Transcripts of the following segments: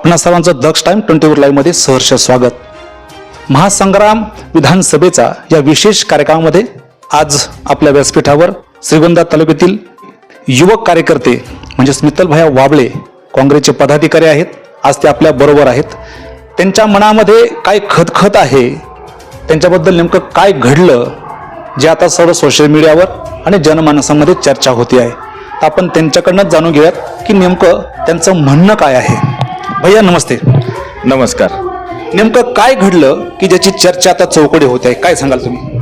आपणा सर्वांचं Daksh time twenty four लाईव्हमध्ये सहर्ष स्वागत. महासंग्राम विधानसभेचा या विशेष कार्यक्रमामध्ये आज आपल्या व्यासपीठावर श्रीगोंदा तालुक्यातील युवक कार्यकर्ते म्हणजेच मित्तलभया वाबळे काँग्रेसचे पदाधिकारी आहेत. आज ते आपल्या बरोबर आहेत. त्यांच्या मनामध्ये काय खतखत आहे? त्यांच्याबद्दल नेमकं काय घडलं? जे आता सर्व सोशल मीडियावर आणि जनमानसामध्ये चर्चा होती आहे. तर आपण त्यांच्याकडनं जाणून घेऊयात की नेमकं त्यांचं म्हणणं काय आहे. भैया नमस्ते. नमस्कार. नेमकं काय घडलं की ज्याची चर्चा आता चौकडे होते आहे? काय सांगाल तुम्ही?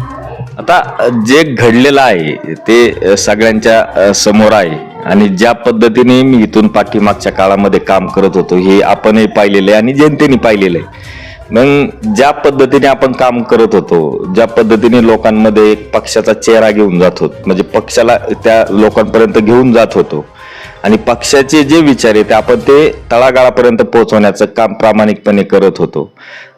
आता जे घडलेलं आहे ते सगळ्यांच्या अ, समोर आहे. आणि ज्या पद्धतीने मी इथून पाठीमागच्या काळामध्ये काम करत होतो हे आपणही पाहिलेलं आहे आणि जनतेने पाहिलेलं आहे. मग ज्या पद्धतीने आपण काम करत होतो ज्या पद्धतीने लोकांमध्ये एक पक्षाचा चेहरा घेऊन जात होतो म्हणजे पक्षाला त्या लोकांपर्यंत घेऊन जात होतो आणि पक्षाचे जे विचार आहेत ते आपण ते तळागाळापर्यंत पोहोचवण्याचं काम प्रामाणिकपणे करत होतो.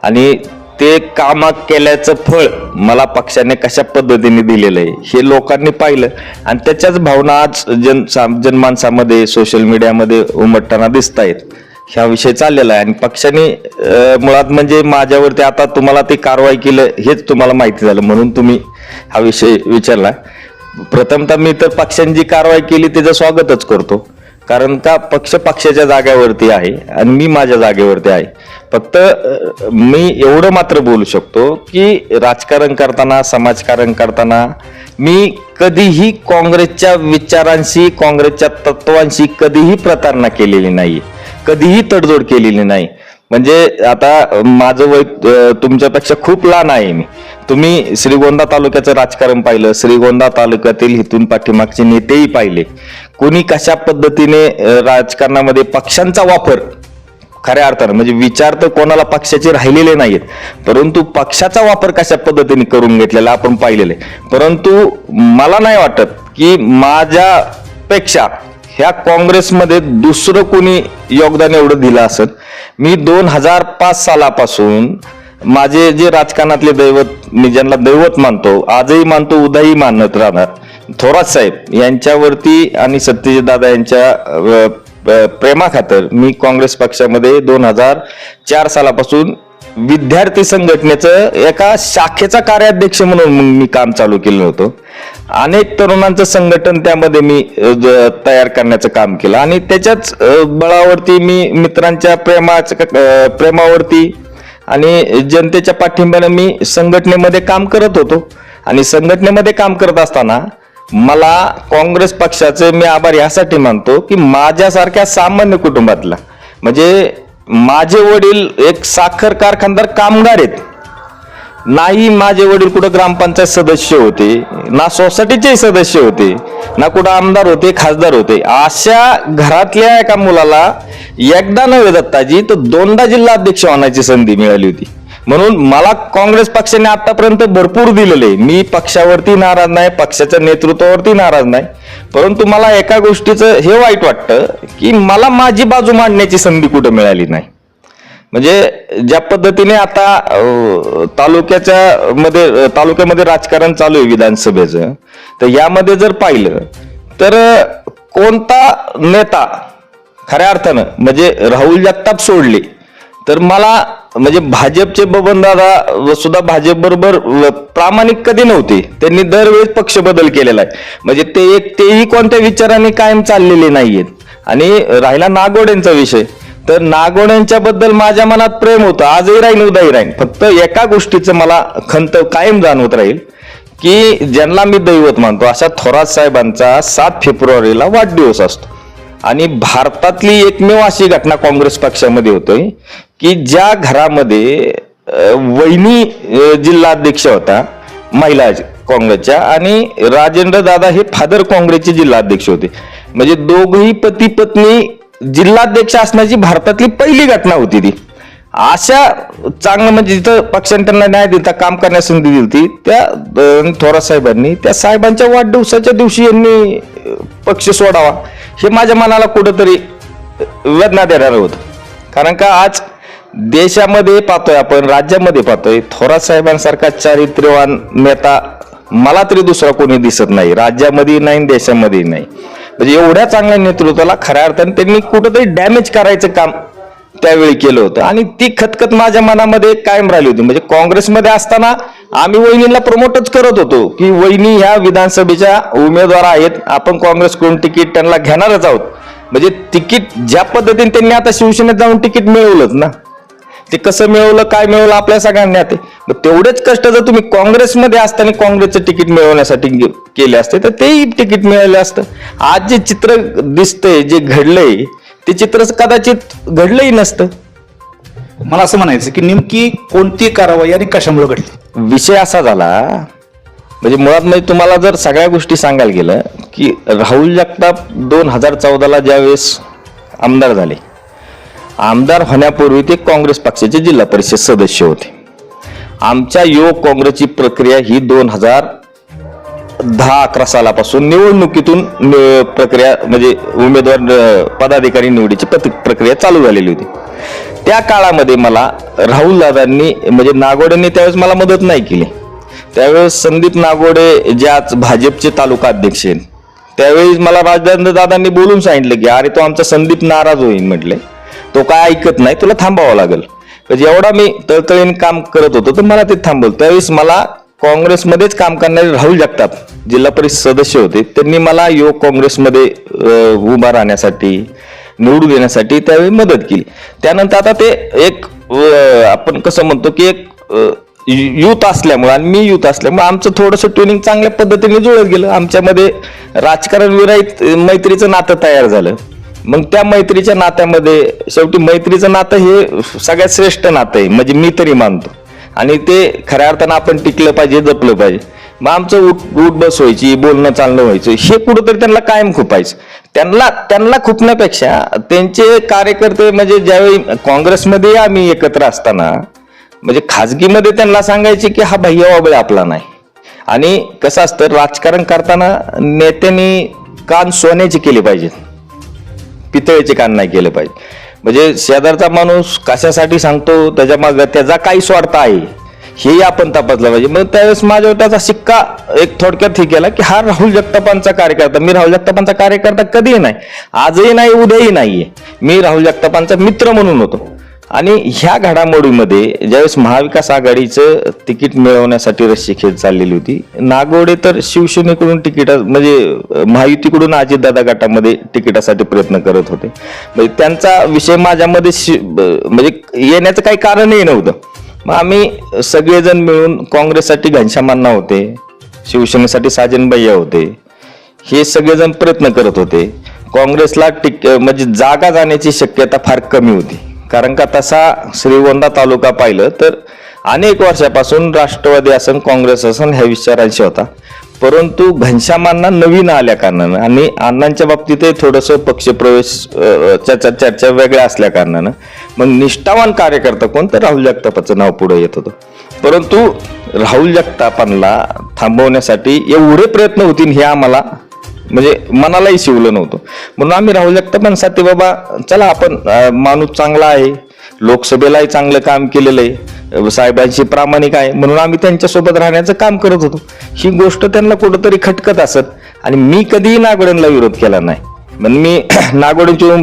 आणि ते काम केल्याचं फळ मला पक्षाने कशा पद्धतीने दिलेलं आहे हे लोकांनी पाहिलं. आणि त्याच्याच भावना आज जन जनमानसामध्ये सोशल मीडियामध्ये उमटताना दिसत आहेत ह्या विषय चाललेला आहे. आणि पक्षाने मुळात म्हणजे माझ्यावरती आता तुम्हाला ते कारवाई केलं हेच तुम्हाला माहिती झालं म्हणून तुम्ही हा विषय विचारला. प्रथमतः मी तर पक्षांची जी कारवाई केली त्याचं स्वागतच करतो. कारण का पक्ष पक्षाच्या जागेवरती आहे आणि मी माझ्या जागेवरती आहे. फक्त मी एवढं मात्र बोलू शकतो की राजकारण करताना समाजकारण करताना मी कधीही काँग्रेसच्या विचारांशी काँग्रेसच्या तत्वांशी कधीही प्रतारणा केलेली नाही कधीही तडजोड केलेली नाही. म्हणजे आता माझं वय तुमच्यापेक्षा खूप लहान आहे मी. तुम्ही श्रीगोंदा तालुक्याचं राजकारण पाहिलं श्रीगोंदा तालुक्यातील हिथून पाठीमागचे नेतेही पाहिले. कोणी कशा पद्धतीने राजकारणामध्ये पक्षांचा वापर खऱ्या अर्थानं म्हणजे विचार तर कोणाला पक्षाचे राहिलेले नाहीत परंतु पक्षाचा वापर कशा पद्धतीने करून घेतलेला आपण पाहिलेले. परंतु मला नाही वाटत की माझ्यापेक्षा ह्या काँग्रेसमध्ये दुसरं कोणी योगदान एवढं दिलं असत? मी दोन हजार पाच सालापासून माझे जे राजकारणातले दैवत मी ज्यांना दैवत मानतो आजही मानतो उद्याही मानत राहणार. थोरात साहेब यांच्यावरती आणि सत्यजित दादा यांच्या प्रेमाखातर मी काँग्रेस पक्षामध्ये दोन हजार चार सालापासून विद्यार्थी संघटनेचं एका शाखेचा कार्याध्यक्ष म्हणून मग मी काम चालू केलं होतं अनेक तरुणांचं संघटन त्यामध्ये मी तयार करण्याचं काम केलं. आणि त्याच्याच बळावरती मी मित्रांच्या प्रेमाच्या प्रेमावरती आणि जनतेच्या पाठिंब्यानं मी संघटनेमध्ये काम करत होतो. आणि संघटनेमध्ये काम करत असताना मला काँग्रेस पक्षाचे मी आभार यासाठी मानतो की माझ्यासारख्या सामान्य कुटुंबातला म्हणजे माझे वडील एक साखर कारखानदार कामगार आहेत. नाही माझे वडील कुठं ग्रामपंचायत सदस्य होते ना सोसायटीचे सदस्य होते ना कुठं आमदार होते खासदार होते. अशा घरातल्या एका मुलाला एकदा नव्हे दत्ताजी तर दोनदा जिल्हा अध्यक्ष होण्याची संधी मिळाली होती. म्हणून मला काँग्रेस पक्षाने आतापर्यंत भरपूर दिलेले आहे. मी पक्षावरती नाराज नाही पक्षाच्या नेतृत्वावरती नाराज नाही परंतु मला एका गोष्टीचं हे वाईट वाटतं की मला माझी बाजू मांडण्याची संधी कुठं मिळाली नाही म्हणजे ज्या पद्धतीने आता तालुक्याच्या मध्ये तालुक्यामध्ये राजकारण चालू आहे विधानसभेचं तर यामध्ये जर पाहिलं तर कोणता नेता खऱ्या अर्थानं म्हणजे राहुल जगताप सोडले तर मला म्हणजे भाजपचे बबनदादा सुद्धा भाजप बरोबर प्रामाणिक कधी नव्हते. त्यांनी दरवेळेस पक्ष बदल केलेला आहे. म्हणजे ते एक तेही कोणत्या विचाराने कायम चाललेले नाहीयेत. आणि राहिला नागोड्यांचा विषय. तर नागोड्यांच्या बद्दल माझ्या मनात प्रेम होतं. आजही राहीन उद्याही राहीन. फक्त एका गोष्टीचं मला खंत कायम जाणवत राहील की ज्यांना मी दैवत मानतो अशा थोरात साहेबांचा सात फेब्रुवारीला वाढदिवस असतो. आणि भारतातली एकमेव अशी घटना काँग्रेस पक्षामध्ये होतोय की ज्या घरामध्ये वहिनी जिल्हाध्यक्ष होता महिला काँग्रेसच्या आणि राजेंद्र दादा हे फादर काँग्रेसचे जिल्हाध्यक्ष होते. म्हणजे दोघही पती पत्नी जिल्हाध्यक्ष असण्याची भारतातली पहिली घटना होती ती. अशा चांगलं म्हणजे जिथं पक्षाने त्यांना न्याय दिला काम करण्यास संधी दिली होती त्या थोरा साहेबांनी त्या साहेबांच्या वाढदिवसाच्या दिवशी यांनी पक्ष सोडावा हे माझ्या मनाला कुठंतरी वेदना देणार होतं. कारण का आज देशामध्ये पाहतोय आपण राज्यामध्ये पाहतोय थोरात साहेबांसारखा चारित्र्यवान नेता मला तरी दुसरा कोणी दिसत नाही राज्यामध्ये नाही आणि देशामध्ये नाही. म्हणजे एवढ्या चांगल्या नेतृत्वाला खऱ्या अर्थाने त्यांनी कुठंतरी डॅमेज करायचं काम त्यावेळी केलं होतं. आणि ती खतखत माझ्या मनामध्ये कायम राहिली होती. म्हणजे काँग्रेसमध्ये असताना आम्ही वहिनीला प्रमोटच करत होतो की वहिनी ह्या विधानसभेच्या उमेदवार आहेत. आपण काँग्रेसकडून तिकीट त्यांना घेणारच आहोत. म्हणजे तिकीट ज्या पद्धतीने त्यांनी आता शिवसेनेत जाऊन तिकीट मिळवलंच ना. ते कसं मिळवलं काय मिळवलं आपल्या सगळ्यांना ते तेवढेच कष्ट जर तुम्ही काँग्रेसमध्ये असताना काँग्रेसचं तिकीट मिळवण्यासाठी गे- केले असते तर तेही तिकीट मिळालं असतं. आज जे चित्र दिसतंय जे घडलंय ते चित्र कदाचित घडलंही नसतं. मला असं म्हणायचं की नेमकी कोणती कारवाई आणि कशामुळे घडली? विषय असा झाला म्हणजे मुळात म्हणजे तुम्हाला जर सगळ्या गोष्टी सांगायला गेलं की राहुल जगताप दोन हजार चौदाला ज्यावेळेस आमदार झाले आमदार होण्यापूर्वी ते काँग्रेस पक्षाचे जिल्हा परिषद सदस्य होते. आमच्या युवक काँग्रेसची प्रक्रिया ही दोन हजार दहा अकरा सालापासून निवडणुकीतून प्रक्रिया म्हणजे उमेदवार पदाधिकारी निवडीची प्रक्रिया चालू झालेली होती. त्या काळामध्ये मला राहुल दादांनी म्हणजे नागोडेंनी त्यावेळेस मला मदत नाही केली. त्यावेळेस संदीप नागोडे जे आज भाजपचे तालुका अध्यक्ष आहेत त्यावेळी मला राजेंद्र दादांनी बोलून सांगितलं की अरे तो आमचा संदीप नाराज होईल म्हटले. तो काय ऐकत नाही तुला थांबावं लागेल. जेवढा एवढा मी तळतळीने काम करत होतो तर मला ते थांबवलं. त्यावेळेस मला काँग्रेसमध्येच काम करणारे राहुल जगताप जिल्हा परिषद सदस्य होते त्यांनी मला युवक काँग्रेसमध्ये उभा राहण्यासाठी निवडून येण्यासाठी त्यावेळी मदत केली. त्यानंतर आता ते एक आपण कसं म्हणतो की एक युथ असल्यामुळे आणि मी युथ असल्यामुळे आमचं थोडंसं ट्युनिंग चांगल्या पद्धतीने जुळत गेलं. आमच्यामध्ये राजकारण विरहित मैत्रीचं नातं तयार झालं. मग त्या मैत्रीच्या नात्यामध्ये शेवटी मैत्रीचं नातं हे सगळ्यात श्रेष्ठ नातं आहे. म्हणजे मी तरी मानतो. आणि ते खऱ्या अर्थानं आपण टिकलं पाहिजे जपलं पाहिजे. मग आमचं उठ उठ बस व्हायची बोलणं चालणं व्हायचं हे कुठंतरी त्यांना कायम खुपायचं. त्यांना त्यांना खुपण्यापेक्षा त्यांचे कार्यकर्ते म्हणजे ज्यावेळी काँग्रेसमध्ये आम्ही एकत्र असताना म्हणजे खाजगीमध्ये त्यांना सांगायचे की हा भैया वाबळे आपला नाही. आणि कसं असतं राजकारण करताना नेत्यांनी कान सोन्याचे केले पाहिजेत. पितळेचे कान नाही केले पाहिजे म्हणजे शेजारचा माणूस कशासाठी सांगतो त्याच्या माग त्याचा काही स्वार्थ आहे हेही आपण तपासलं पाहिजे. मग त्यावेळेस माझ्यावर त्याचा शिक्का एक थोडक्यात हे केला की हा राहुल जगतापांचा कार्यकर्ता मी राहुल जगतापांचा कार्यकर्ता कधीही नाही. आजही नाही उद्याही नाहीये. मी राहुल जगतापांचा मित्र म्हणून होतो. आणि ह्या घडामोडीमध्ये ज्यावेळेस महाविकास आघाडीचं तिकीट मिळवण्यासाठी रस्सीखेच चाललेली होती नागोडे तर शिवसेनेकडून तिकीट म्हणजे महायुतीकडून अजितदादा गटामध्ये तिकिटासाठी प्रयत्न करत होते. म्हणजे त्यांचा विषय माझ्यामध्ये शि- ब- म्हणजे येण्याचं काही कारणही नव्हतं. मग आम्ही सगळेजण मिळून काँग्रेससाठी घनश्यामांना होते शिवसेनेसाठी साजन भैया होते हे सगळेजण प्रयत्न करत होते. काँग्रेसला टिक म्हणजे जागा जाण्याची शक्यता फार कमी होती. कारण का तसा श्रीगोंदा तालुका पाहिलं तर अनेक वर्षापासून राष्ट्रवादी असन काँग्रेस असन ह्या विचारांशी होता. परंतु घनश्यामांना नवीन आल्या कारणानं आणि अण्णांच्या बाबतीतही थोडंसं पक्षप्रवेश चर्चा चर्चा वेगळ्या असल्या कारणानं मग निष्ठावान कार्यकर्ता कोण तर राहुल जगतापाचं नाव पुढे येत होतं. परंतु राहुल जगतापांना थांबवण्यासाठी एवढे प्रयत्न होतील हे आम्हाला म्हणजे मनालाही शिवलं नव्हतं. म्हणून आम्ही राहुल जगतापांसाठी बाबा चला आपण माणूस चांगला आहे. लोकसभेलाही चांगलं काम केलेलं आहे. साहेबांशी प्रामाणिक आहे. म्हणून आम्ही त्यांच्यासोबत राहण्याचं काम करत होतो. ही गोष्ट त्यांना कुठंतरी खटकत असत. आणि मी कधीही नागोड्यांना विरोध केला नाही. म्हणजे मी नागोड्यांच्या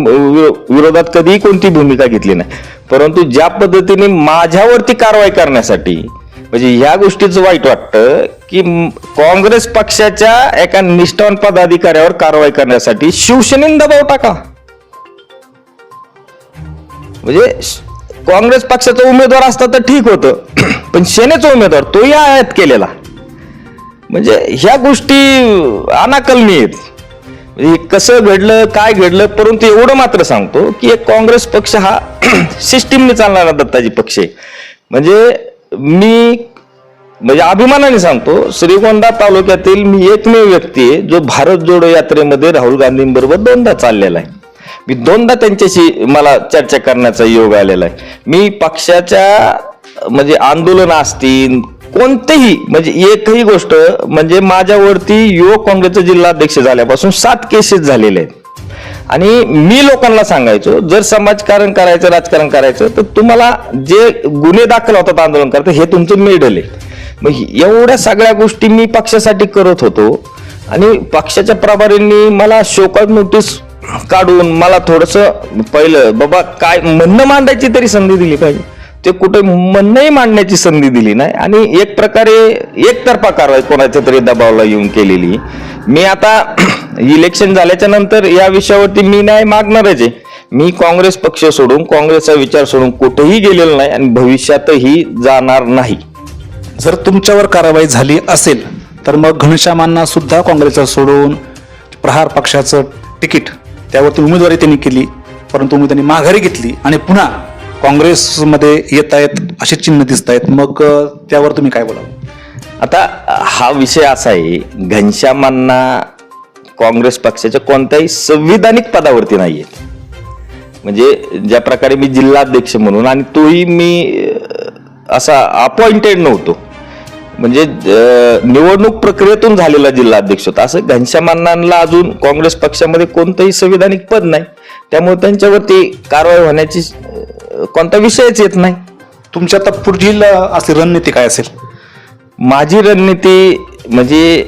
विरोधात कधीही कोणती भूमिका घेतली नाही. परंतु ज्या पद्धतीने माझ्यावरती कारवाई करण्यासाठी म्हणजे ह्या गोष्टीचं वाईट वाटतं की काँग्रेस पक्षाच्या एका निष्ठावान पदाधिकाऱ्यावर कारवाई करण्यासाठी शिवसेनेने दबाव टाका. म्हणजे काँग्रेस पक्षाचा उमेदवार असता तर ठीक होतं पण सेनेचा उमेदवार तोही आयात केलेला. म्हणजे ह्या गोष्टी अनाकलनीय आहेत. म्हणजे कसं घडलं काय घडलं परंतु एवढं मात्र सांगतो की एक काँग्रेस पक्ष हा सिस्टीमने चालणारा दत्ताजी पक्ष. आहे म्हणजे मी म्हणजे अभिमानाने सांगतो श्रीगोंदा तालुक्यातील मी एकमेव व्यक्ती आहे जो भारत जोडो यात्रेमध्ये राहुल गांधींबरोबर दोनदा चाललेला आहे. मी दोनदा त्यांच्याशी मला चर्चा करण्याचा योग आलेला आहे. मी पक्षाच्या म्हणजे आंदोलन असतील कोणतेही म्हणजे एकही गोष्ट म्हणजे माझ्यावरती युवक काँग्रेसचे जिल्हाध्यक्ष झाल्यापासून सात केसेस झालेले आहेत. आणि मी लोकांना सांगायचो जर समाजकारण करायचं राजकारण करायचं तर तुम्हाला जे गुन्हे दाखल होतात आंदोलन करतात हे तुमचं मेडल आहे. मग एवढ्या सगळ्या गोष्टी मी पक्षासाठी करत होतो. आणि पक्षाच्या प्रभारींनी मला शोकत नोटीस काढून मला थोडस पहिलं बाबा काय म्हणणं मांडायची तरी संधी दिली पाहिजे. ते कुठे म्हणणंही मांडण्याची संधी दिली नाही. आणि एक प्रकारे एकतर्फा कारवाई कोणाच्या तरी दबावला येऊन केलेली. मी आता इलेक्शन झाल्याच्यानंतर या विषयावरती मी न्याय मागणारच आहे. मी काँग्रेस पक्ष सोडून काँग्रेसचा विचार सोडून कुठेही गेलेलो नाही आणि भविष्यातही जाणार नाही. जर तुमच्यावर कारवाई झाली असेल तर मग घनश्यामांना सुद्धा काँग्रेसचं सोडून प्रहार पक्षाचं तिकीट त्यावरती उमेदवारी त्यांनी केली परंतु उमेदवारी माघारी घेतली आणि पुन्हा काँग्रेसमध्ये येत आहेत असे चिन्ह दिसत आहेत मग त्यावर तुम्ही काय बोला आता हा विषय असा आहे घनश्यामांना काँग्रेस पक्षाच्या कोणत्याही संविधानिक पदावरती नाहीये. म्हणजे ज्या प्रकारे मी जिल्हाध्यक्ष म्हणून आणि तोही मी असा अपॉइंटेड नव्हतो. म्हणजे निवडणूक प्रक्रियेतून झालेला जिल्हाध्यक्ष होता. असं घनश्यामांना अजून काँग्रेस पक्षामध्ये कोणतंही संविधानिक पद नाही. त्यामुळे त्यांच्यावरती कारवाई होण्याची कोणता विषयच येत नाही. तुमची आता पुढील अ, अशी रणनीती काय असेल? माझी रणनीती म्हणजे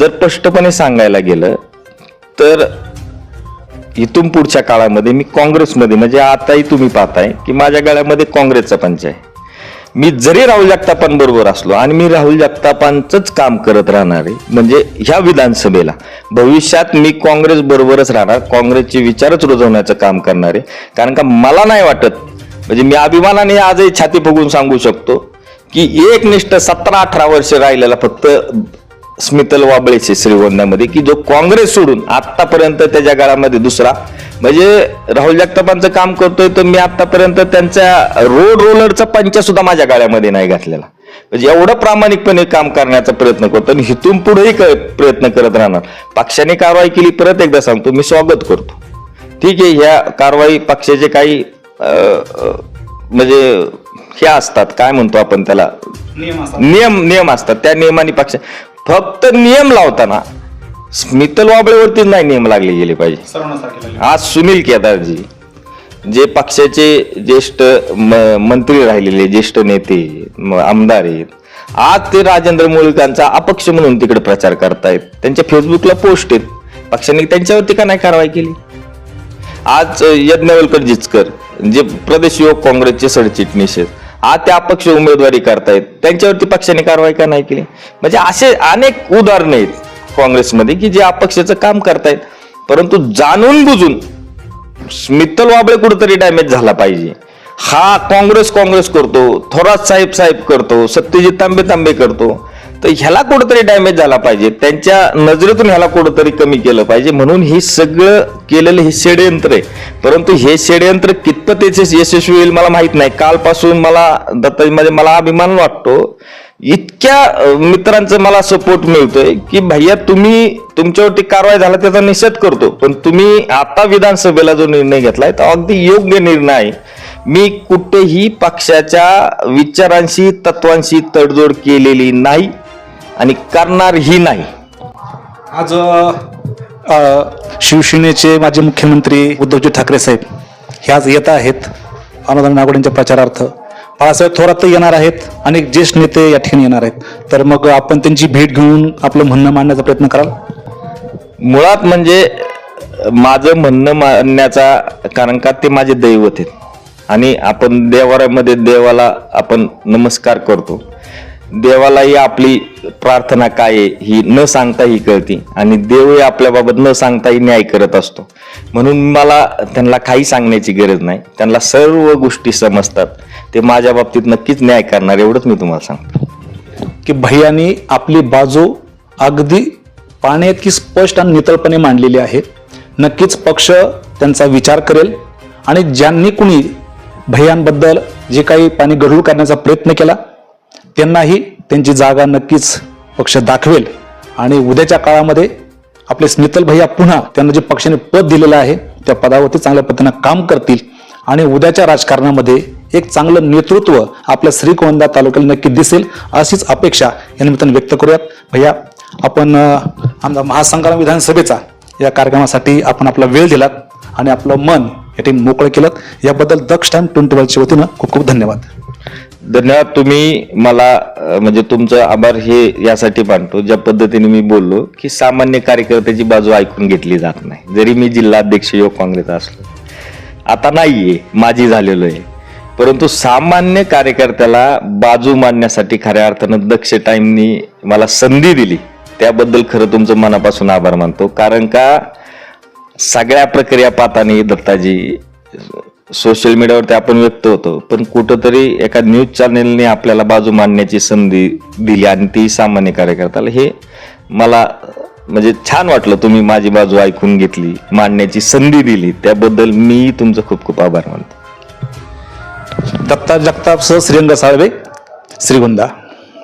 जर स्पष्टपणे सांगायला गेलं तर इथून पुढच्या काळामध्ये मी काँग्रेसमध्ये म्हणजे आताही तुम्ही पाहताय की माझ्या गळ्यामध्ये काँग्रेसचा पंच आहे. मी जरी राहुल जगतापांबरोबर असलो आणि मी राहुल जगतापांचंच काम करत राहणार आहे म्हणजे ह्या विधानसभेला भविष्यात मी काँग्रेस बरोबरच राहणार काँग्रेसचे विचारच रुजवण्याचं काम करणार. आहे कारण का मला नाही वाटत म्हणजे मी अभिमानाने आजही छाती फुगून सांगू शकतो की एकनिष्ठ सतरा अठरा वर्ष राहिलेला फक्त स्मितल वाबळेचे श्रीगोंद्यामध्ये की जो काँग्रेस सोडून आतापर्यंत त्याच्या काळामध्ये दुसरा. म्हणजे राहुल जगतापांचं काम करतोय तर मी आतापर्यंत त्यांच्या रोड रोलरचा पंचा सुद्धा माझ्या गाळ्यामध्ये नाही घातलेला. म्हणजे एवढं प्रामाणिकपणे काम करण्याचा प्रयत्न करतो आणि हिथून पुढेही क- प्रयत्न करत राहणार. पक्षाने कारवाई केली परत एकदा सांगतो मी स्वागत करतो. ठीक आहे ह्या कारवाई पक्षाचे काही म्हणजे हे असतात काय म्हणतो आपण त्याला? नियम नियम असतात. त्या नियमाने पक्ष फक्त नियम लावताना स्मितल वाबळेवरती नाही नियम लागले गेले पाहिजे. आज सुनील केदारजी जे पक्षाचे ज्येष्ठ मंत्री राहिलेले ज्येष्ठ नेते आमदार आहेत आज ते राजेंद्र मुळीकांचा अपक्ष म्हणून तिकडे प्रचार करतायत. त्यांच्या फेसबुकला पोस्ट आहेत. पक्षाने त्यांच्यावरती का नाही कारवाई केली? आज यज्ञवलकर जिचकर जे प्रदेश युवक काँग्रेसचे सरचिटणीस आहेत आज त्या अपक्ष उमेदवारी करतायत. त्यांच्यावरती पक्षाने कारवाई का नाही केली? म्हणजे असे अनेक उदाहरणे आहेत काँग्रेसमध्ये की जे अपक्षाचं काम करतायत परंतु जाणून बुजून मित्तल वाबळे कुठेतरी डॅमेज झाला पाहिजे. हा काँग्रेस काँग्रेस करतो थोरात साहेब साहेब करतो सत्यजित तांबे तांबे करतो. तर ह्याला कुठंतरी डॅमेज झाला पाहिजे. त्यांच्या नजरेतून ह्याला कुठंतरी कमी केलं पाहिजे. म्हणून हे सगळं केलेलं हे षडयंत्र आहे. परंतु हे षडयंत्र कितपत यशस्वी होईल मला माहीत नाही. कालपासून मला दत्ताजीमध्ये मला अभिमान वाटतो. इतक्या मित्रांचं मला सपोर्ट मिळतोय की भैया तुम्ही तुमच्यावरती कारवाई झाला त्याचा निषेध करतो. पण तुम्ही आता विधानसभेला जो निर्णय घेतलाय तो अगदी योग्य निर्णय आहे. मी कुठेही पक्षाच्या विचारांशी तत्वांशी तडजोड केलेली नाही. आणि करणारही नाही. आज शिवसेनेचे माजी मुख्यमंत्री उद्धवजी ठाकरे साहेब हे आज येत आहेत. अनुदान नागोड्यांच्या प्रचारार्थ. बाळासाहेब थोरात येणार आहेत अनेक ज्येष्ठ नेते या ठिकाणी येणार आहेत. तर मग आपण त्यांची भेट घेऊन आपलं म्हणणं मांडण्याचा प्रयत्न कराल. मुळात म्हणजे माझं म्हणणं मानण्याचा कारण का ते माझे दैवत आहेत. आणि आपण देवाऱ्यामध्ये देवाला आपण नमस्कार करतो. देवालाही आपली प्रार्थना काय आहे ही न सांगताही कळती. आणि देवही आपल्याबाबत न सांगताही न्याय करत असतो. म्हणून मला त्यांना काही सांगण्याची गरज नाही. त्यांना सर्व गोष्टी समजतात. ते माझ्या बाबतीत नक्कीच न्याय करणार एवढंच मी तुम्हाला सांगतो. की भैयानी आपली बाजू अगदी पाण्यात की स्पष्ट आणि नितळपणे मांडलेली आहे. नक्कीच पक्ष त्यांचा विचार करेल. आणि ज्यांनी कुणी भैयांबद्दल जे काही पाणी गढूळ करण्याचा प्रयत्न केला त्यांनाही त्यांची जागा नक्कीच पक्ष दाखवेल. आणि उद्याच्या काळामध्ये आपले स्मितल भैया पुन्हा त्यांना जे पक्षाने पद दिलेलं आहे त्या पदावरती चांगल्या पद्धतीनं काम करतील. आणि उद्याच्या राजकारणामध्ये एक चांगलं नेतृत्व आपल्या श्रीगोंदा तालुक्याला नक्की दिसेल अशीच अपेक्षा या निमित्तानं व्यक्त करूयात. भैया आपण आमचा महासंग्राम विधानसभेचा या कार्यक्रमासाठी आपण आपला वेळ दिलात आणि आपलं मन या ठिकाणी मोकळं केलं याबद्दल दक्ष टाइम ट्वेंटी वरच्या वतीनं खूप खूप धन्यवाद. धन्यवाद. तुम्ही मला म्हणजे तुमचं आभार हे यासाठी मानतो ज्या पद्धतीने मी बोललो की सामान्य कार्यकर्त्याची बाजू ऐकून घेतली जात नाही. जरी मी जिल्हाध्यक्ष युवक काँग्रेस असलो. आता नाहीये माझी झालेलो आहे. परंतु सामान्य कार्यकर्त्याला बाजू मांडण्यासाठी खऱ्या अर्थानं दक्ष टाईमनी मला संधी दिली. त्याबद्दल खरं तुमचं मनापासून आभार मानतो. कारण का सगळ्या प्रक्रिया पाताने दत्ताजी सोशल मीडियावरती आपण व्यक्त होतो. पण कुठंतरी एका न्यूज चॅनेलने आपल्याला बाजू मांडण्याची संधी दिली आणि ती सामान्य कार्यकर्त्याला हे मला म्हणजे छान वाटलं तुम्ही माझी बाजू ऐकून घेतली मांडण्याची संधी दिली. त्याबद्दल मी तुमचं खूप खूप आभार मानतो. दत्ता जगताप सह श्रीरंग साळवे श्रीगुंदा.